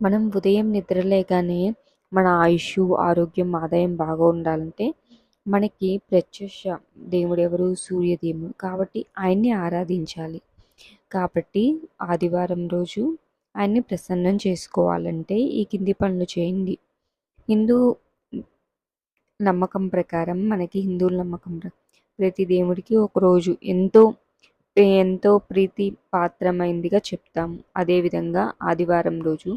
మనం ఉదయం నిద్రలేగానే మన ఆయుష్ ఆరోగ్యం ఆదాయం బాగా ఉండాలంటే మనకి ప్రత్యక్ష దేవుడు ఎవరు సూర్యదేవుడు. కాబట్టి ఆయన్ని ఆరాధించాలి. కాబట్టి ఆదివారం రోజు ఆయన్ని ప్రసన్నం చేసుకోవాలంటే ఈ కింది పనులు చేయండి. హిందూ నమ్మకం ప్రకారం మనకి హిందువుల నమ్మకం ప్రతి దేవుడికి ఒకరోజు ఎంతో ఎంతో ప్రీతి పాత్రమైందిగా చెప్తాము. అదేవిధంగా ఆదివారం రోజు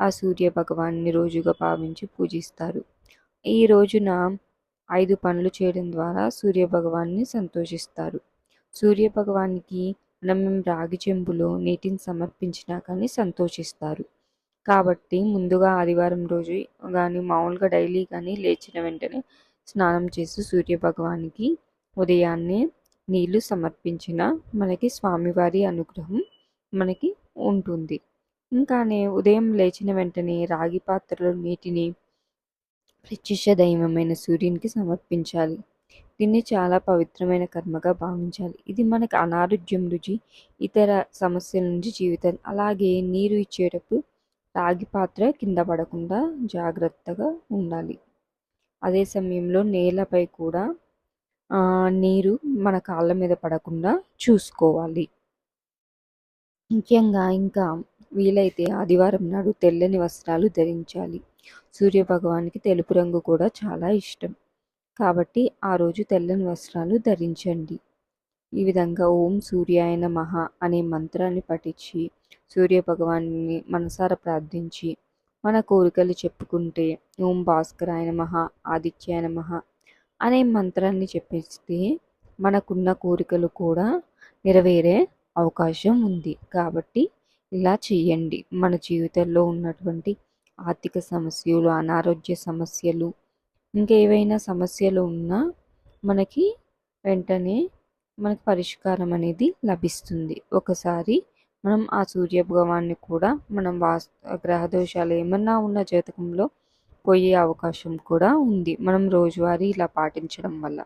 ఆ సూర్య భగవాన్ని రోజుగా భావించి పూజిస్తారు. ఈ రోజున ఐదు పనులు చేయడం ద్వారా సూర్య భగవాన్ని సంతోషిస్తారు. సూర్య భగవానికి మనం రాగి చెంబులో నీటిని సమర్పించినా కానీ సంతోషిస్తారు. కాబట్టి ముందుగా ఆదివారం రోజు కానీ మామూలుగా డైలీ కానీ లేచిన వెంటనే స్నానం చేసి సూర్య భగవానికి ఉదయాన్నే నీళ్ళు సమర్పించిన మనకి స్వామివారి అనుగ్రహం మనకి ఉంటుంది. ఇంకానే ఉదయం లేచిన వెంటనే రాగి పాత్రలో నీటిని ప్రత్యక్ష దైవమైన సూర్యునికి సమర్పించాలి. దీన్ని చాలా పవిత్రమైన కర్మగా భావించాలి. ఇది మనకు అనారోగ్యం రుచి ఇతర సమస్యల నుంచి జీవితం. అలాగే నీరు ఇచ్చేటప్పుడు రాగి పాత్ర కింద పడకుండా జాగ్రత్తగా ఉండాలి. అదే సమయంలో నేలపై కూడా నీరు మన కాళ్ళ మీద పడకుండా చూసుకోవాలి. ముఖ్యంగా ఇంకా వీలైతే ఆదివారం నాడు తెల్లని వస్త్రాలు ధరించాలి. సూర్యభగవానికి తెలుపు రంగు కూడా చాలా ఇష్టం. కాబట్టి ఆ రోజు తెల్లని వస్త్రాలు ధరించండి. ఈ విధంగా ఓం సూర్యాయ మహా అనే మంత్రాన్ని పఠించి సూర్య భగవాన్ని ప్రార్థించి మన కోరికలు చెప్పుకుంటే ఓం భాస్కరాయ మహా ఆదిత్యాయ మహా అనే మంత్రాన్ని చెప్పిస్తే మనకున్న కోరికలు కూడా నెరవేరే అవకాశం ఉంది. కాబట్టి ఇలా చేయండి. మన జీవితంలో ఉన్నటువంటి ఆర్థిక సమస్యలు అనారోగ్య సమస్యలు ఇంకా ఏవైనా సమస్యలు ఉన్నా మనకి వెంటనే మనకి పరిష్కారం అనేది లభిస్తుంది. ఒకసారి మనం ఆ సూర్య భగవాన్ని కూడా మనం వాస్ గ్రహ దోషాలు ఏమన్నా ఉన్న జాతకంలో పోయే అవకాశం కూడా ఉంది. మనం రోజువారీ ఇలా పాటించడం వల్ల.